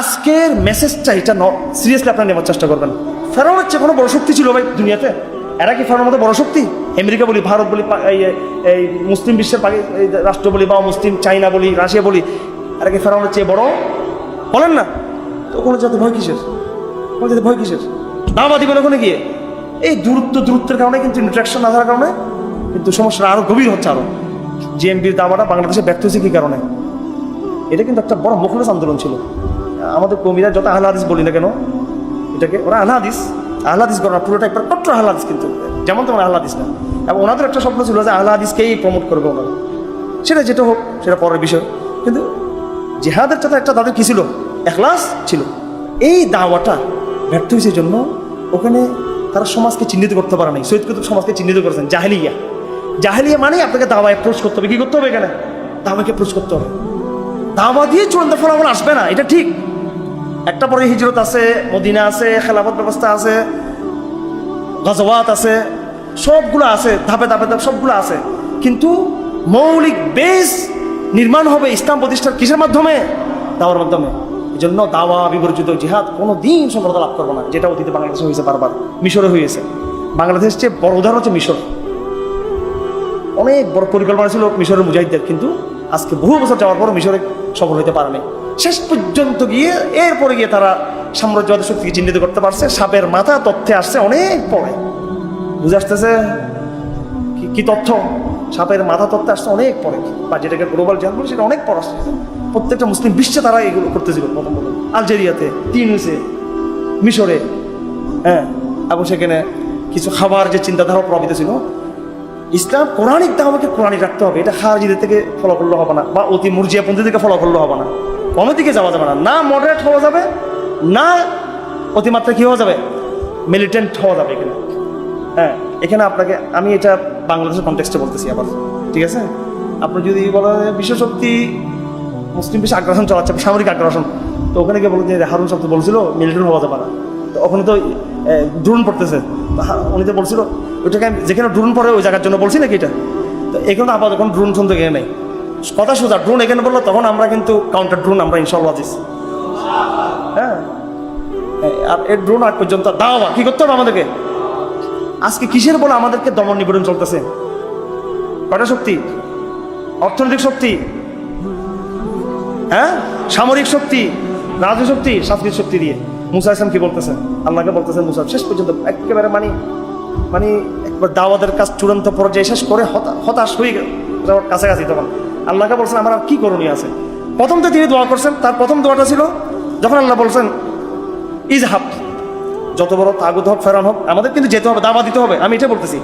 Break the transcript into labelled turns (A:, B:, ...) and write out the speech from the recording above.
A: আজকের মেসেজটা এটা সিরিয়াসলি আপনারা নেওয়ার চেষ্টা করবেন। ফেরাউনের চেয়ে কোনো বড় শক্তি ছিল ভাই দুনিয়াতে। এরা কি ফেরাউনের মতো বড় শক্তি? আমেরিকা বলি, ভারত বলি এই মুসলিম বিশ্বের রাষ্ট্র বলি বা মুসলিম, চাইনা বলি, রাশিয়া বলি, এরা কি ফেরাউনের চেয়ে বড়? বলেন না। তো কোনো যাতে ভয় কিসের? কোনো যাতে ভয় কিসের? দাবা দিবেন ওখানে গিয়ে। এই দূরত্ব, দূরত্বের কারণে কিন্তু ইন্টারাকশন না থাকার কারণে কিন্তু সমস্যাটা আরও গভীর হচ্ছে আরও। জিএমপির দাবাটা বাংলাদেশে ব্যর্থ হয়েছে কি কারণে? এটা কিন্তু একটা বড় মুখলেস আন্দোলন ছিল। আমাদের কবিরা যত আহ্লা হাদিস বলি না কেন এটাকে ওরা আহ্লা হাদিস আহ্লা করে না, পুরোটা একবার কট্টর আহ্লা হাদিস কিন্তু। যেমন তেমন আহ্লা হাদিস না। এবং ওনাদের একটা স্বপ্ন ছিল যে আহ্লা হাদিসকেই প্রমোট করবে ওনারা। সেটা যেটা হোক সেটা পরের বিষয়। কিন্তু জেহাদের সাথে একটা তাদের কি ছিল? এখলাস ছিল। এই দাওয়াটা ব্যর্থ হয়েছে জন্য ওখানে তারা সমাজকে চিহ্নিত করতে পারে নাই। সৈয়দ কুতুব সমাজকে চিহ্নিত করেছেন জাহেলিয়া। জাহেলিয়া মানেই আপনাকে দাওয়া অ্যাপ্রোচ করতে হবে। কি করতে হবে এখানে? দাওয়াকে অ্যাপ্রোচ করতে হবে। দাওয়া দিয়ে চূড়ান্ত ফলাফল আসবে না এটা ঠিক। একটা পরে হিজরত আছে, মদিনা আছে, খেলাফত ব্যবস্থা আছে, গজওয়াত আছে, সবগুলো আছে, ধাপে ধাপে ধাপ সবগুলো আছে। কিন্তু মৌলিক বেস নির্মাণ হবে ইসলাম প্রতিষ্ঠার কিসের মাধ্যমে? দাওয়ার মাধ্যমে। এই জন্য দাওয়া, বিবর্জিত জিহাদ কোনো দিন সফলতা লাভ করব না, যেটা অতীতে বাংলাদেশে হয়েছে বারবার। মিশরে হয়েছে। বাংলাদেশের চেয়ে বড় উদাহরণ হচ্ছে মিশর। অনেক বড় পরিকল্পনা ছিল মিশরের মুজাহিদদের, কিন্তু আজকে বহু বছর যাওয়ার পর মিশরে সফল হতে পারেনি। শেষ পর্যন্ত গিয়ে এরপরে গিয়ে তারা সাম্রাজ্যবাদের শক্তিকে চিহ্নিত করতে পারছে, সাপের মাথা তথ্যে আসছে অনেক পরে বুঝে আসতেছে? কি- তথ্য? সাপের মাথা তথ্যে আসছে অনেক পরে বা যেটাকে গ্লোবাল জাহাজ বলে, সেটা অনেক পর আসছে। প্রত্যেকটা মুসলিম বিশ্বে তারা এগুলো করতেছিল প্রথম প্রথম। আলজেরিয়াতে তিনুসে মিশরে হ্যাঁ এবং সেখানে কিছু খাবার যে চিন্তাধারা প্রভাবিত ছিল ইসলাম কোরআনিক দাওয়াকে কোরআনিক রাখতে হবে। এটা খারজিদের থেকে ফলো করলে হবে না, বা অতি মুরজিয়াপন্থী থেকে ফলো করলে হবে না। কমের দিকে যাওয়া যাবে না। না মডারেট হওয়া যাবে, না অতিমাত্রা কি হওয়া যাবে মিলিটেন্ট হওয়া যাবে এখানে। হ্যাঁ এখানে আপনাকে, আমি এটা বাংলাদেশের কনটেক্সটে বলতেছি আবার। ঠিক আছে? আপনি যদি বলেন বিশ্বশক্তি মুসলিম বিশ্বে আগ্রাসন চালাচ্ছে, সামরিক আগ্রাসন, তো ওখানে গিয়ে বলেন যে হারুন শব্দ বলছিল মিলিটারি হওয়া যাবে না। তো ওখানে তো ড্রোন পড়তেছে। উনি তো বলছিল ওইটাকে আমি যেখানে ড্রোন পড়ে ওই জায়গার জন্য বলছি নাকি এটা? তো এখানে তো আপাতত এখন ড্রোন শুনতে গিয়ে নেই। কথা সোজা ড্রোন এখানে বলল, তখন আমরা কিন্তু কাউন্টার ড্রোন আমরা ইনশাল্লাহ দিচ্ছি হ্যাঁ? আর এর ড্রোন আগ পর্যন্ত দাওয়া কি করতে হবে আমাদেরকে? আজকে কিসের বলে আমাদেরকে দমন নিবেদন চলতেছে? কটা শক্তি? অর্থনৈতিক শক্তি? হ্যাঁ? সামরিক শক্তি? রাজনৈতিক শক্তি? সাংস্কৃতিক শক্তি দিয়ে। মুসা কি বলতেছেন? আল্লাহকে বলতেছেন মুসা, শেষ পর্যন্ত একেবারে মানে। মানে একবার দাওয়াদের কাজ চূড়ান্ত পর্যায়ে শেষ করে হতা- হতাশ হয়ে গেল। কাছাকাছি তখন। আল্লাহকে বলছেন, আমার আর কি করণীয় আছে? প্রথম তো তিনি দোয়া করছেন। তার প্রথম দোয়াটা ছিল, যখন আল্লাহ বলছেন ইজ হাব যত বড় তাগুদ হোক, ফেরান হোক, আমাদের কিন্তু যেতে হবে দাওয়া দিতে হবে। আমি এটা বলতেছি।